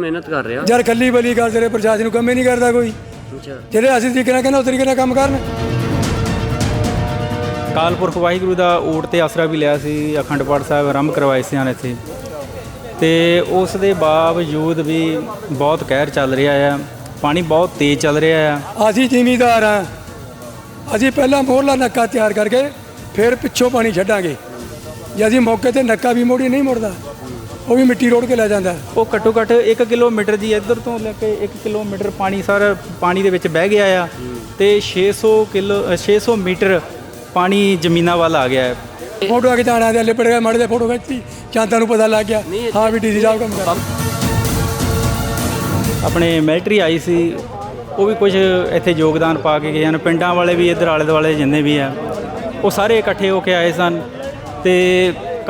ਮਿਹਨਤ ਕਰ ਰਿਹਾ। ਯਾਰ ਕੱਲੀ ਬਲੀ ਗੱਲ ਤੇਰੇ ਪ੍ਰਸ਼ਾਸਨ ਨੂੰ ਕੰਮ ਹੀ ਨਹੀਂ ਕਰਦਾ ਕੋਈ। ਅੱਛਾ। ਜਿਹੜੇ ਅਸੀਂ ਤਰੀਕੇ ਨਾਲ ਕਹਿੰਦਾ ਉਸ ਤਰੀਕੇ ਨਾਲ ਕੰਮ ਕਰਨ। ਕਾਲਪੁਰਖ ਵਾਹਿਗੁਰੂ ਦਾ ਊਟ ਤੇ ਆਸਰਾ ਵੀ ਲਿਆ ਸੀ ਅਖੰਡ ਪਾਠ ਸਾਹਿਬ ਆਰੰਭ ਕਰਵਾਏ ਸੀ ਹਨ ਇੱਥੇ। ਤੇ ਉਸ ਦੇ ਬਾਵਜੂਦ ਵੀ ਬਹੁਤ ਕਹਿਰ ਚੱਲ ਰਿਹਾ ਆ ਪਾਣੀ ਬਹੁਤ ਤੇਜ਼ ਚੱਲ ਰਿਹਾ ਆ। ਅਸੀਂ ਜ਼ਿਮੀਦਾਰ ਆ ਅਸੀਂ ਪਹਿਲਾਂ ਮੋਹਰਲਾ ਨੱਕਾ ਤਿਆਰ ਕਰਕੇ ਫਿਰ ਪਿੱਛੋਂ ਪਾਣੀ ਛੱਡਾਂਗੇ। ਜੇ ਅਸੀਂ ਮੌਕੇ ਤੇ ਨੱਕਾ ਵੀ ਮੋੜੀ ਨਹੀਂ ਮੁੜਦਾ। ਉਹ ਵੀ ਮਿੱਟੀ ਰੋੜ ਕੇ ਲੈ ਜਾਂਦਾ। ਉਹ ਘੱਟੋ ਘੱਟ 1 ਕਿਲੋਮੀਟਰ ਜੀ ਇੱਧਰ ਤੋਂ ਲੈ ਕੇ 1 ਕਿਲੋਮੀਟਰ ਪਾਣੀ ਸਾਰਾ ਪਾਣੀ ਦੇ ਵਿੱਚ ਬਹਿ ਗਿਆ ਆ ਤੇ 600 ਕਿਲੋ ਅ, 600 ਮੀਟਰ ਪਾਣੀ ਜ਼ਮੀਨਾਂ ਵੱਲ ਆ ਗਿਆ ਹੈ। ਫੋਟੋ ਆ ਕੇ ਜਾਣਾ ਦੇ ਲਿਪੜ ਗਏ ਮੜ ਦੇ ਫੋਟੋ ਖਿੱਚੀ ਚਾਂਤਾ ਨੂੰ ਪਤਾ ਲੱਗ ਗਿਆ। ਹਾਂ ਵੀ ਡੀਸੀ ਸਾਹਿਬ ਕੰਮ ਕਰ। ਆਪਣੇ ਮਿਲਟਰੀ ਆਈ ਸੀ ਉਹ ਵੀ ਕੁਝ ਇੱਥੇ ਯੋਗਦਾਨ ਪਾ ਕੇ ਗਏ ਹਨ। ਪਿੰਡਾਂ ਵਾਲੇ ਵੀ ਇੱਧਰ ਆਲੇ ਦੁਆਲੇ ਜਿੰਨੇ ਵੀ ਆ ਉਹ ਸਾਰੇ ਇਕੱਠੇ ਹੋ ਕੇ ਆਏ ਸਨ ਤੇ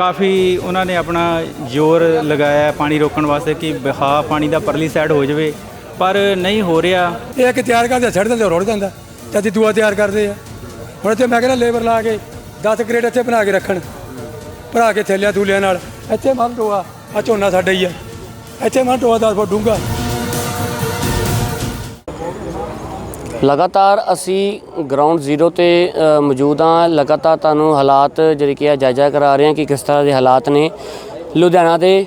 ਕਾਫੀ ਉਹਨਾਂ ਨੇ ਆਪਣਾ ਜ਼ੋਰ ਲਗਾਇਆ ਪਾਣੀ ਰੋਕਣ ਵਾਸਤੇ ਕਿ ਬਹਾ ਪਾਣੀ ਦਾ ਪਰਲੀ ਸਾਈਡ ਹੋ ਜਾਵੇ। ਪਰ ਨਹੀਂ ਹੋ ਰਿਹਾ। ਇਹ ਇੱਕ ਤਿਆਰ ਕਰਦੇ ਛੱਡ ਦਿੰਦੇ ਰੋੜ ਜਾਂਦਾ। ਤੇ ਦੂਆ ਤਿਆਰ ਕਰਦੇ ਆ। ਹੁਣ ਇੱਥੇ ਮੈਂ ਕਹਿੰਦਾ ਲੇਬਰ ਲਾ ਕੇ 10 ਕਰੇਟ ਇੱਥੇ ਬਣਾ ਕੇ ਰੱਖਣ। ਭਰਾ ਕੇ ਥੈਲਿਆਂ ਥੂਲਿਆਂ ਨਾਲ। ਇੱਥੇ ਮਨ ਟੋਆ ਆ ਝੋਨਾ ਸਾਡੇ ਹੀ ਆ। ਇੱਥੇ ਮਨ ਟੋਆ 10 ਫੁੱਟ ਡੂੰਘਾ। ਲਗਾਤਾਰ ਅਸੀਂ ਗਰਾਊਂਡ ਜ਼ੀਰੋ ਤੇ ਮੌਜੂਦ ਹਾਂ। ਲਗਾਤਾਰ ਤੁਹਾਨੂੰ ਹਾਲਾਤ ਜਿਹੜੇ ਕਿ ਆ ਜਾਇਜ਼ਾ ਕਰਾ ਰਹੇ ਹਾਂ ਕਿ ਕਿਸ ਤਰ੍ਹਾਂ ਦੇ ਹਾਲਾਤ ਨੇ। ਲੁਧਿਆਣਾ ਦੇ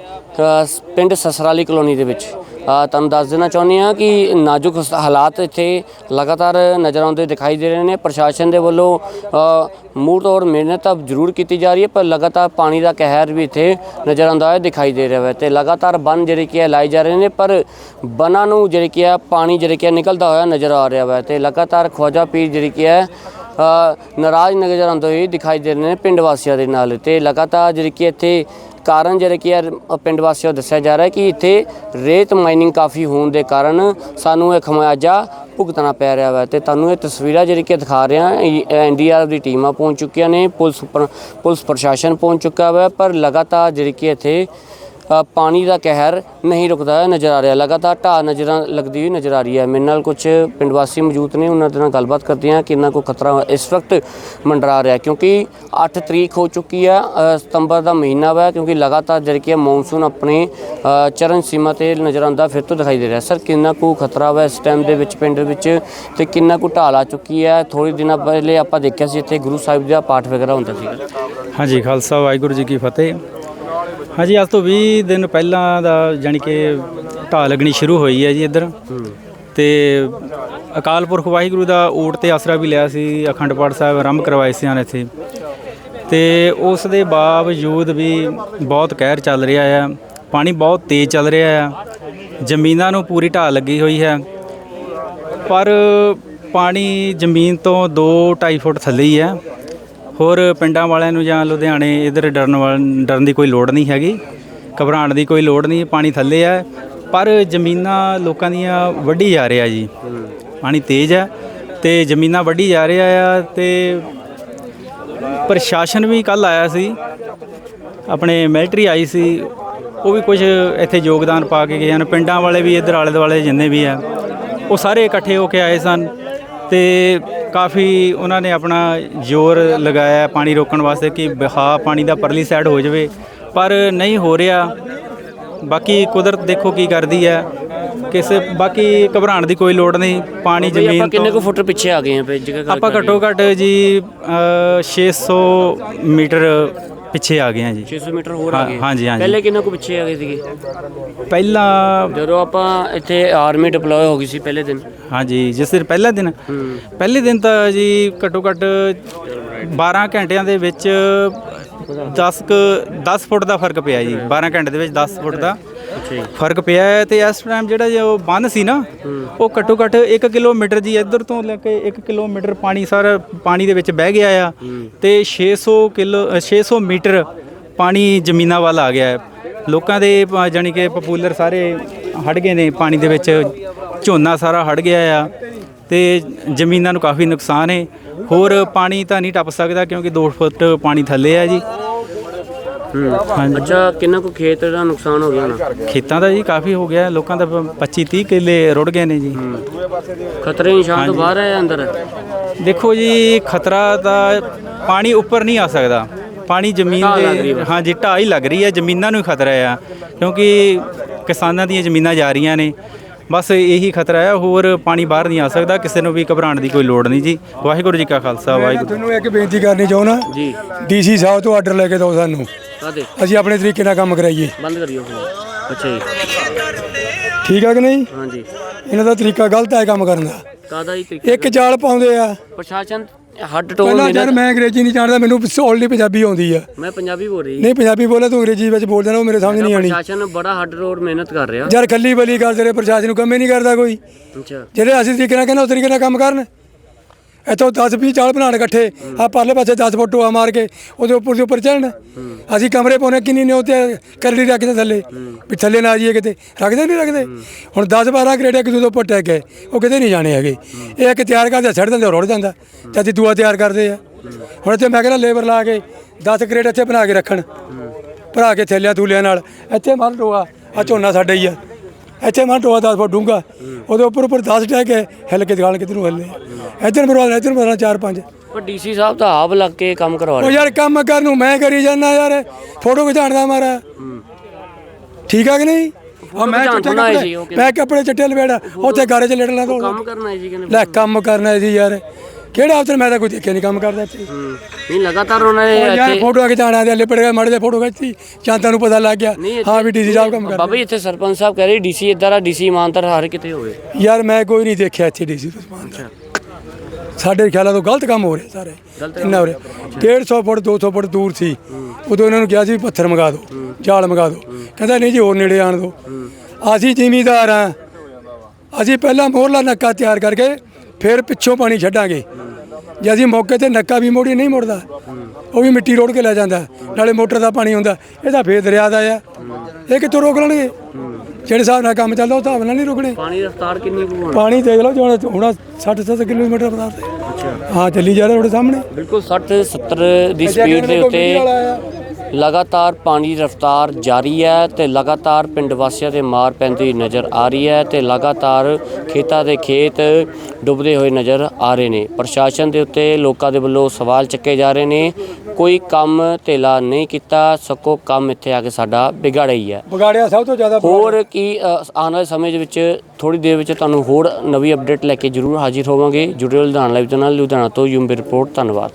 ਪਿੰਡ ਸਸਰਾਲੀ ਕਲੋਨੀ ਦੇ ਵਿੱਚ। ਤੁਹਾਨੂੰ ਦੱਸ ਦੇਣਾ ਚਾਹੁੰਦੇ ਹਾਂ ਕਿ ਨਾਜ਼ੁਕ ਹਾਲਾਤ ਇੱਥੇ ਲਗਾਤਾਰ ਨਜ਼ਰ ਆਉਂਦੇ ਦਿਖਾਈ ਦੇ ਰਹੇ ਨੇ। ਪ੍ਰਸ਼ਾਸਨ ਦੇ ਵੱਲੋਂ ਅ, ਮੂੰਹ ਮਿਹਨਤ ਤਾਂ ਜ਼ਰੂਰ ਕੀਤੀ ਜਾ ਰਹੀ ਹੈ ਪਰ ਲਗਾਤਾਰ ਪਾਣੀ ਦਾ ਕਹਿਰ ਵੀ ਇੱਥੇ ਨਜ਼ਰ ਆਉਂਦਾ ਹੋਇਆ ਦਿਖਾਈ ਦੇ ਰਿਹਾ ਹੈ ਤੇ ਲਗਾਤਾਰ ਬੰਨ ਜਿਹੜੇ ਕਿ ਆ ਲਾਏ ਜਾ ਰਹੇ ਨੇ ਪਰ ਬੰਨਾਂ ਨੂੰ ਜਿਹੜੇ ਕਿ ਆ ਪਾਣੀ ਜਿਹੜੇ ਕਿ ਨਿਕਲਦਾ ਹੋਇਆ ਨਜ਼ਰ ਆ ਰਿਹਾ ਹੈ ਤੇ ਲਗਾਤਾਰ ਖਵਾਜਾ ਪੀਰ ਜਿਹੜੀ ਕਿ ਹੈ ਨਾਰਾਜ਼ ਨਜ਼ਰ ਆਉਂਦੇ ਹੋਏ ਦਿਖਾਈ ਦੇ ਰਹੇ ਨੇ ਪਿੰਡ ਵਾਸੀਆਂ ਦੇ ਨਾਲ ਤੇ ਲਗਾਤਾਰ ਜਿਹੜੀ ਕਿ ਇੱਥੇ ਕਾਰਨ ਜਿਹੜੇ ਕਿ ਆ ਪਿੰਡ ਵਾਸੀਆਂ ਦੱਸਿਆ ਜਾ ਰਿਹਾ ਕਿ ਇੱਥੇ ਰੇਤ ਮਾਈਨਿੰਗ ਕਾਫੀ ਹੋਣ ਦੇ ਕਾਰਨ ਸਾਨੂੰ ਇਹ ਖਮਿਆਜਾ ਭੁਗਤਣਾ ਪੈ ਰਿਹਾ ਹੈ ਤੇ ਤੁਹਾਨੂੰ ਇਹ ਤਸਵੀਰਾਂ ਜਿਹੜੀ ਕਿ ਦਿਖਾ ਰਿਹਾ ਐਨਡੀਆਰ ਦੀ ਟੀਮਾਂ ਪਹੁੰਚ ਚੁੱਕੀਆਂ ਨੇ, ਪੁਲਿਸ ਪੁਲਿਸ ਪ੍ਰਸ਼ਾਸਨ ਪਹੁੰਚ ਚੁੱਕਾ ਹੈ ਪਰ ਲਗਾਤਾਰ ਜਿਹੜੀ ਕਿ ਇੱਥੇ ਪਾਣੀ ਦਾ ਕਹਿਰ ਨਹੀਂ ਰੁਕਦਾ ਨਜ਼ਰ ਆ ਰਿਹਾ। ਲਗਾਤਾਰ ਢਾਹ ਨਜ਼ਰਾਂ ਲੱਗਦੀ ਹੋਈ ਨਜ਼ਰ ਆ ਰਹੀ ਹੈ। ਮੇਰੇ ਨਾਲ ਕੁਝ ਪਿੰਡ ਵਾਸੀ ਮੌਜੂਦ ਨੇ, ਉਹਨਾਂ ਦੇ ਨਾਲ ਗੱਲਬਾਤ ਕਰਦੇ ਹਾਂ ਕਿੰਨਾ ਕੋ ਖਤਰਾ ਇਸ ਵਕਤ ਮੰਡਰਾ ਰਿਹਾ ਕਿਉਂਕਿ 8 ਤਰੀਕ ਹੋ ਚੁੱਕੀ ਹੈ ਸਤੰਬਰ ਦਾ ਮਹੀਨਾ ਵਾ, ਕਿਉਂਕਿ ਲਗਾਤਾਰ ਜਿਹੜੀ ਕਿ ਮੌਨਸੂਨ ਆਪਣੇ ਚਰਨ ਸੀਮਾ ਤੇ ਨਜ਼ਰ ਆਉਂਦਾ ਫਿਰ ਤੋਂ ਦਿਖਾਈ ਦੇ ਰਿਹਾ। ਸਰ, ਕਿੰਨਾ ਕੋ ਖਤਰਾ ਵਾ ਇਸ ਟਾਈਮ ਦੇ ਵਿੱਚ ਪਿੰਡ ਵਿੱਚ ਤੇ ਕਿੰਨਾ ਕੋ ਢਾਲ ਆ ਚੁੱਕੀ ਹੈ? ਥੋੜੀ ਦਿਨਾਂ ਪਹਿਲੇ ਆਪਾਂ ਦੇਖਿਆ ਸੀ ਇੱਥੇ ਗੁਰੂ ਸਾਹਿਬ ਦਾ ਪਾਠ ਵਗੈਰਾ ਹੁੰਦਾ ਸੀ। ਹਾਂਜੀ, ਖਾਲਸਾ ਵਾਹਿਗੁਰੂ ਜੀ ਕੀ ਫਤਿਹ। ਹਾਂਜੀ, ਅੱਜ ਤੋਂ 20 ਦਿਨ ਪਹਿਲਾਂ ਦਾ ਜਾਣੀ ਕਿ ਢਾਹ ਲੱਗਣੀ ਸ਼ੁਰੂ ਹੋਈ ਹੈ ਜੀ ਇੱਧਰ। ਤੇ ਅਕਾਲ ਪੁਰਖ ਵਾਹਿਗੁਰੂ ਦਾ ਊਟ ਤੇ ਆਸਰਾ ਵੀ ਲਿਆ ਸੀ, ਅਖੰਡ ਪਾਠ ਸਾਹਿਬ ਆਰੰਭ ਕਰਵਾਏ ਸੀ ਹਨ ਇੱਥੇ। ਤੇ ਉਸ ਦੇ ਬਾਵਜੂਦ ਵੀ ਬਹੁਤ ਕਹਿਰ ਚੱਲ ਰਿਹਾ ਆ, ਪਾਣੀ ਬਹੁਤ ਤੇਜ਼ ਚੱਲ ਰਿਹਾ ਆ, ਜ਼ਮੀਨਾਂ ਨੂੰ ਪੂਰੀ ਢਾਹ ਲੱਗੀ ਹੋਈ ਹੈ। ਪਰ ਪਾਣੀ ਜ਼ਮੀਨ ਤੋਂ 2-2.5 ਫੁੱਟ ਥੱਲੇ ਹੀ ਹੈ। ਹੋਰ ਪਿੰਡਾਂ ਵਾਲਿਆਂ ਨੂੰ ਜਾਂ ਲੁਧਿਆਣੇ ਇਧਰ ਡਰਨ ਵਾਲ- ਡਰਨ ਦੀ ਕੋਈ ਲੋੜ ਨਹੀਂ ਹੈਗੀ। ਘਬਰਾਉਣ ਦੀ ਕੋਈ ਲੋੜ ਨਹੀਂ, ਪਾਣੀ ਥੱਲੇ ਹੈ ਪਰ ਜ਼ਮੀਨਾਂ ਲੋਕਾਂ ਦੀਆਂ ਵੱਢੀ ਜਾ ਰਿਹਾ ਜੀ। ਪਾਣੀ ਤੇਜ਼ ਹੈ ਤੇ ਜ਼ਮੀਨਾਂ ਵੱਢੀ ਜਾ ਰਿਹਾ ਆ ਤੇ ਪ੍ਰਸ਼ਾਸਨ ਵੀ ਕੱਲ ਆਇਆ ਸੀ। ਆਪਣੇ ਮਿਲਟਰੀ ਆਈ ਸੀ। ਉਹ ਵੀ ਕੁਝ ਇੱਥੇ ਯੋਗਦਾਨ ਪਾ ਕੇ ਗਏ ਹਨ। ਪਿੰਡਾਂ ਵਾਲੇ ਵੀ, ਇੱਧਰ ਆਲੇ ਦੁਆਲੇ ਜਿੰਨੇ ਵੀ ਆ, ਉਹ ਸਾਰੇ ਇਕੱਠੇ ਹੋ ਕੇ ਆਏ ਸਨ। ਤੇ ਕਾਫੀ ਉਹਨਾਂ ਨੇ ਆਪਣਾ ਜ਼ੋਰ ਲਗਾਇਆ ਪਾਣੀ ਰੋਕਣ ਵਾਸਤੇ ਕਿ ਬਹਾ ਪਾਣੀ ਦਾ ਪਰਲੀ ਸਾਈਡ ਹੋ ਜਾਵੇ। ਪਰ ਨਹੀਂ ਹੋ ਰਿਹਾ। ਬਾਕੀ ਕੁਦਰਤ ਦੇਖੋ ਕੀ ਕਰਦੀ ਹੈ। ਕਿਸੇ ਬਾਕੀ ਘਬਰਾਉਣ ਦੀ ਕੋਈ ਲੋੜ ਨਹੀਂ। ਪਾਣੀ ਜ਼ਮੀਨ ਕਿੰਨੇ ਤੋਂ ਕੁ ਫੁੱਟ ਪਿੱਛੇ ਆ ਗਏ ਜਗ੍ਹਾ ਆਪਾਂ ਘੱਟੋ ਘੱਟ ਜੀ ਅ, 600 ਮੀਟਰ ਪਿੱਛੇ ਆ ਗਏ ਹਾਂ ਜੀ। 600 ਮੀਟਰ ਹੋਰ ਆ ਹਾਂ- ਗਏ। ਹਾਂਜੀ, ਹਾਂਜੀ। ਪਹਿਲੇ ਕਿੰਨਾ ਕੁ ਪਿੱਛੇ ਆ ਗਏ ਸੀਗੇ? ਪਹਿਲਾਂ ਜਦੋਂ ਆਪਾਂ ਇੱਥੇ ਆਰਮੀ ਡਿਪਲੋਏ ਹੋ ਗਈ ਸੀ ਪਹਿਲੇ ਦਿਨ। ਹਾਂਜੀ ਜਿਸ ਦਿਨ ਪਹਿਲਾ ਦਿਨ। ਪਹਿਲੇ ਦਿਨ ਤਾਂ ਜੀ ਘੱਟੋ ਘੱਟ 12 ਘੰਟਿਆਂ ਦੇ ਵਿੱਚ 10 ਕੁ 10 ਫੁੱਟ ਦਾ ਫ਼ਰਕ ਪਿਆ ਜੀ 12 ਘੰਟੇ ਦੇ ਵਿੱਚ 10 ਫੁੱਟ ਦਾ ਫ਼ਰਕ ਪਿਆ ਹੈ ਤੇ ਇਸ ਟਾਈਮ ਜਿਹੜਾ ਜੋ ਬੰਨ ਸੀ ਨਾ ਉਹ ਘੱਟੋ ਘੱਟ 1 ਕਿਲੋਮੀਟਰ ਜੀ ਇੱਧਰ ਤੋਂ ਲੈ ਕੇ 1 ਕਿਲੋਮੀਟਰ ਪਾਣੀ ਸਾਰਾ ਪਾਣੀ ਦੇ ਵਿੱਚ ਬਹਿ ਗਿਆ ਆ ਤੇ 600 ਕਿਲੋ ਅ, 600 ਮੀਟਰ ਪਾਣੀ ਜ਼ਮੀਨਾਂ ਵੱਲ ਆ ਗਿਆ ਹੈ। ਲੋਕਾਂ ਦੇ ਜਾਣੀ ਕਿ ਪਪੂਲਰ ਸਾਰੇ ਹੜ ਗਏ ਨੇ ਪਾਣੀ ਦੇ ਵਿੱਚ ਝੋਨਾ ਸਾਰਾ ਹੜ ਗਿਆ ਆ ਤੇ ਜ਼ਮੀਨਾਂ ਨੂੰ ਕਾਫੀ ਨੁਕਸਾਨ ਹੈ। ਹੋਰ ਪਾਣੀ ਤਾਂ ਨਹੀਂ ਟੱਪ ਸਕਦਾ ਕਿਉਂਕਿ 2 ਫੁੱਟ ਪਾਣੀ ਥੱਲੇ ਆ ਜੀ। ਹਾਂਜੀ। ਅੱਛਾ ਕਿੰਨਾ ਕੁ ਖੇਤ ਦਾ ਨੁਕਸਾਨ ਹੋ ਗਿਆ ਹੋਣਾ ਖੇਤਾਂ ਦਾ ਜੀ ਕਾਫੀ ਹੋ ਗਿਆ ਲੋਕਾਂ ਦਾ 25 30 ਕਿੱਲੇ ਰੁੜ ਗਏ ਨੇ ਜੀ। ਖਤਰੇ ਨਿਸ਼ਾਨ ਤੋਂ ਬਾਹਰ ਹੈ ਅੰਦਰ? ਦੇਖੋ ਜੀ ਖਤਰਾ ਤਾਂ ਪਾਣੀ ਉੱਪਰ ਨਹੀਂ ਆ ਸਕਦਾ। ਪਾਣੀ ਜ਼ਮੀਨ ਦੇ ਹਾਂਜੀ ਢਾਹ ਹੀ ਲੱਗ ਰਹੀ ਹੈ ਜ਼ਮੀਨਾਂ ਨੂੰ ਹੀ ਖਤਰਾ ਆ। ਕਿਉਂਕਿ ਕਿਸਾਨਾਂ ਦੀਆਂ ਜ਼ਮੀਨਾਂ ਜਾ ਰਹੀਆਂ ਨੇ। ਬਸ ਇਹੀ ਖਤਰਾ ਹੈ ਹੋਰ ਪਾਣੀ ਬਾਹਰ ਨਹੀਂ ਆ ਸਕਦਾ ਕਿਸੇ ਨੂੰ ਵੀ ਘਬਰਾਉਣ ਦੀ ਕੋਈ ਲੋੜ ਨਹੀਂ ਜੀ। ਵਾਹਿਗੁਰੂ ਜੀ ਕਾ ਖਾਲਸਾ ਵਾਹਿਗੁਰੂ। ਤੁਹਾਨੂੰ ਇੱਕ ਬੇਨਤੀ ਕਰਨੀ ਚਾਹੁੰਦਾ। ਜੀ। ਡੀਸੀ ਸਾਹਿਬ ਤੋਂ ਆਰਡਰ ਲੈ ਕੇ ਦਿਓ ਸਾਨੂੰ। ਕਾਦੇ ਅਸੀਂ ਆਪਣੇ ਤਰੀਕੇ ਨਾਲ ਕੰਮ ਕਰਾਈਏ। ਬੰਦ ਕਰਿਓ ਅੱਛਾ ਜੀ। ਠੀਕ ਆ ਕਿ ਨਹੀਂ? ਹਾਂਜੀ। ਇਹਨਾਂ ਦਾ ਤਰੀਕਾ ਗਲਤ ਹੈ ਕੰਮ ਕਰਨ ਦਾ। ਕਾਦਾ ਹੀ ਤਰੀਕਾ? ਇੱਕ ਜਾਲ ਪਾਉਂਦੇ ਆ। ਪ੍ਰਸ਼ਾਸਨ ਹੱਡ ਟੋਲ ਪਹਿਲਾਂ ਯਾਰ ਮੈਂ ਅੰਗਰੇਜ਼ੀ ਨਹੀਂ ਜਾਣਦਾ ਮੈਨੂੰ ਓਨਲੀ ਪੰਜਾਬੀ ਆਉਂਦੀ ਆ। ਮੈਂ ਪੰਜਾਬੀ ਬੋਲ ਰਹੀ। ਨਹੀਂ ਪੰਜਾਬੀ ਬੋਲੇ ਤੂੰ ਅੰਗਰੇਜ਼ੀ ਵਿੱਚ ਬੋਲ ਦੇਣਾ ਉਹ ਮੇਰੇ ਸਮਝ ਨਹੀਂ ਆਣੀ ਪ੍ਰਸ਼ਾਸਨ ਬੜਾ ਹੱਡ ਰੋਡ ਮਿਹਨਤ ਕਰ ਰਿਹਾ। ਯਾਰ ਖੱਲੀ ਬਲੀ ਕਰਦੇ ਰਹੇ ਪ੍ਰਸ਼ਾਸਨ ਨੂੰ ਕੰਮ ਹੀ ਨਹੀਂ ਕਰਦਾ ਕੋਈ। ਅੱਛਾ। ਜਿਹੜੇ ਅਸੀਂ ਤਰੀਕੇ ਨਾਲ ਕਹਿੰਦੇ ਉਸ ਤਰੀਕੇ ਨਾਲ ਕੰਮ ਕਰਨ। ਇੱਥੋਂ 10 20 ਚਾਲ ਬਣਾਉਣ ਇਕੱਠੇ। ਆ ਪਰਲੇ ਪਾਸੇ 10 ਫੁੱਟ ਟੋਆ ਮਾਰ ਕੇ ਉਹਦੇ ਉੱਪਰ ਦੇ ਉੱਪਰ ਚੜਨ ਅਸੀਂ ਕਮਰੇ ਪਾਉਣੇ, ਕਿੰਨੀ ਨੇ ਉੱਤੇ ਕਰੜੀ ਰੱਖਦੇ ਥੱਲੇ। ਵੀ ਥੱਲੇ ਨਾ ਜਾਈਏ ਕਿਤੇ। ਰੱਖਦੇ ਨਹੀਂ ਰੱਖਦੇ। ਹੁਣ 10 12 ਗ੍ਰੇਡ ਇੱਕ ਦੂਜੇ ਉੱਪਰ ਟੈਕ ਗਏ ਉਹ ਕਿਤੇ ਨਹੀਂ ਜਾਣੇ ਹੈਗੇ। ਇਹ ਇੱਕ ਤਿਆਰ ਕਰਦੇ ਛੱਡ ਦਿੰਦੇ, ਰੁੜ ਜਾਂਦਾ। ਤੇ ਅਸੀਂ ਦੂਆ ਤਿਆਰ ਕਰਦੇ ਆ। ਹੁਣ ਇੱਥੇ ਮੈਂ ਕਹਿੰਦਾ ਲੇਬਰ ਲਾ ਕੇ 10 ਗ੍ਰੇਡ ਇੱਥੇ ਬਣਾ ਕੇ ਰੱਖਣ। ਭਰਾ ਕੇ ਥੈਲਿਆਂ ਥੂਲਿਆਂ ਨਾਲ। ਇੱਥੇ ਮਰ ਟੋਆ ਆ ਝੋਨਾ ਸਾਡੇ ਹੀ ਆ। ਇੱਥੇ ਮਨ ਟੋਆ 10 ਫੁੱਟ ਡੂੰਘਾ ਉਹਦੇ ਉੱਪਰ ਉੱਪਰ 10 ਟੈਕ ਹੈ ਹਿੱਲ ਕੇ ਦਿਖਾਣ ਕਿਤੇ ਨੂੰ ਹਿੱਲਦੇ ਇੱਧਰ ਮਰਵਾ ਇੱਧਰ ਮਰਵਾ ਚਾਰ ਪੰਜ। ਪਰ ਡੀਸੀ ਸਾਹਿਬ ਤਾਂ ਆਪ ਲੱਗ ਕੇ ਕੰਮ ਕਰਵਾ ਉਹ ਰਹੇ। ਯਾਰ ਕੰਮ ਕਰ ਨੂੰ ਮੈਂ ਕਰੀ ਜਾਂਦਾ ਯਾਰ ਫੋਟੋ ਖਿਚਾਣਦਾ ਮਾਰਾ। ਠੀਕ ਆ ਕਿ ਨਹੀਂ? ਆ ਮੈਂ ਚਿੱਟੇ ਸੀ, ਉਹ। ਮੈਂ ਕੱਪੜੇ ਚਿੱਟੇ ਲਵੇੜਾ ਉੱਥੇ ਗਾਰੇ 'ਚ ਲੜਨਾ ਤੋਂ ਕੰਮ ਕਰਨਾ ਹੈ ਜੀ ਕਹਿੰਦੇ ਲੈ ਕੰਮ ਕਰਨਾ ਸੀ ਯਾਰ। ਕਿਹੜਾ ਅਫਸਰ? ਮੈਂ ਤਾਂ ਕੋਈ ਦੇਖਿਆ ਨਹੀਂ ਕੰਮ ਕਰਦਾ ਇੱਥੇ। ਨਹੀਂ ਲਗਾਤਾਰ ਉਹਨਾਂ ਨੇ ਯਾਰ ਇੱਥੇ ਫੋਟੋ ਖਿਚਾਣਾ ਦੇ ਲਿਪੜ ਗਏ ਮੜ ਦੇ ਫੋਟੋ ਖਿੱਚੀ ਚਾਂਤਾਂ ਨੂੰ ਪਤਾ ਲੱਗ ਗਿਆ। ਨਹੀਂ ਹਾਂ ਵੀ ਡੀਸੀ ਸਾਹਿਬ ਕੰਮ ਬਾਬਾ ਕਰਦੇ। ਜੀ ਇੱਥੇ ਸਰਪੰਚ ਸਾਹਿਬ ਕਹਿ ਰਹੇ ਡੀਸੀ ਇੱਧਰ ਆ ਡੀਸੀ ਇਮਾਨਦਾਰ ਹਰ ਕਿਤੇ ਹੋਵੇ। ਯਾਰ ਮੈਂ ਕੋਈ ਨਹੀਂ ਦੇਖਿਆ ਇੱਥੇ ਡੀਸੀ ਰਸਮਾਨ ਦਾ ਸਾਡੇ ਖਿਆਲਾਂ ਤੋਂ ਗਲਤ ਕੰਮ ਹੋ ਰਿਹਾ ਸਾਰੇ। ਇੰਨਾ ਹੋ ਰਿਹਾ? 150 ਫੁੱਟ 200 ਫੁੱਟ ਦੂਰ ਸੀ। ਉਦੋਂ ਇਹਨਾਂ ਨੂੰ ਕਿਹਾ ਸੀ ਪੱਥਰ ਮੰਗਾ ਦਿਓ ਜਾਲ ਮੰਗਾ ਦਿਓ ਕਹਿੰਦਾ ਨਹੀਂ ਜੀ ਹੋਰ ਨੇੜੇ ਆਣ ਦਿਓ ਅਸੀਂ ਜ਼ਿਮੀਦਾਰ ਆ ਅਸੀਂ ਪਹਿਲਾਂ ਮੋਹਰਲਾ ਨੱਕਾ ਤਿਆਰ ਕਰਕੇ ਫਿਰ ਪਿੱਛੋਂ ਪਾਣੀ ਛੱਡਾਂਗੇ। ਜੇ ਅਸੀਂ ਮੌਕੇ ਤੇ ਨੱਕਾ ਵੀ ਮੋੜੀ ਨਹੀਂ ਮੁੜਦਾ। ਉਹ ਵੀ ਮਿੱਟੀ ਰੋੜ ਕੇ ਲੈ ਜਾਂਦਾ। ਨਾਲੇ ਮੋਟਰ ਦਾ ਪਾਣੀ ਹੁੰਦਾ। ਇਹਦਾ ਫੇਰ ਦਰਿਆ ਦਾ ਆ। ਇਹ ਕਿੱਥੋਂ ਰੋਕ ਲੈਣਗੇ? ਜਿਹੜੇ ਹਿਸਾਬ ਨਾਲ ਕੰਮ ਚੱਲਦਾ ਉਹ ਹਿਸਾਬ ਨਾਲ ਨਹੀਂ ਰੁਕਣੇ। ਪਾਣੀ ਦੀ ਰਫ਼ਤਾਰ ਕਿੰਨੀ ਕੁ ਹੋਣੀ? ਪਾਣੀ ਦੇਖ ਲਓ ਜਿਵੇਂ ਹੁਣ 60 70 ਕਿਲੋਮੀਟਰ ਰਫ਼ਤਾਰ ਤੇ। ਹਾਂ ਚੱਲੀ ਜਾ ਰਿਹਾ ਤੁਹਾਡੇ ਸਾਹਮਣੇ। ਬਿਲਕੁਲ 60 70 ਦੀ ਸਪੀਡ ਦੇ ਉੱਤੇ ਲਗਾਤਾਰ ਪਾਣੀ ਦੀ ਰਫ਼ਤਾਰ ਜਾਰੀ ਹੈ ਤੇ ਲਗਾਤਾਰ ਪਿੰਡ ਵਾਸੀਆਂ ਤੇ ਮਾਰ ਪੈਂਦੀ ਨਜ਼ਰ ਆ ਰਹੀ ਹੈ ਤੇ ਲਗਾਤਾਰ ਖੇਤਾਂ ਦੇ ਖੇਤ ਡੁੱਬਦੇ ਹੋਏ ਨਜ਼ਰ ਆ ਰਹੇ ਨੇ। ਪ੍ਰਸ਼ਾਸਨ ਦੇ ਉੱਤੇ ਲੋਕਾਂ ਦੇ ਵੱਲੋਂ ਸਵਾਲ ਚੱਕੇ ਜਾ ਰਹੇ ਨੇ। ਕੋਈ ਕੰਮ ਧੇਲਾ ਨਹੀਂ ਕੀਤਾ ਸਕੋ ਕੰਮ ਇੱਥੇ ਆ ਕੇ ਸਾਡਾ ਵਿਗਾੜਿਆ ਹੀ ਹੈ। ਵਿਗਾੜਿਆ ਸਭ ਤੋਂ ਜ਼ਿਆਦਾ ਹੋਰ ਕੀ ਅ, ਆਉਣ ਵਾਲੇ ਸਮੇਂ ਦੇ ਵਿੱਚ ਥੋੜੀ ਦੇਰ ਵਿੱਚ ਤੁਹਾਨੂੰ ਹੋਰ ਨਵੀਂ ਅਪਡੇਟ ਲੈ ਕੇ ਜ਼ਰੂਰ ਹਾਜ਼ਰ ਹੋਵਾਂਗੇ। ਜੁੜੇ ਰਹੋ ਲੁਧਿਆਣਾ ਲਾਈਵ ਦੇ ਨਾਲ ਲੁਧਿਆਣਾ ਤੋਂ ਯੂਮ ਰਿਪੋਰਟ ਧੰਨਵਾਦ।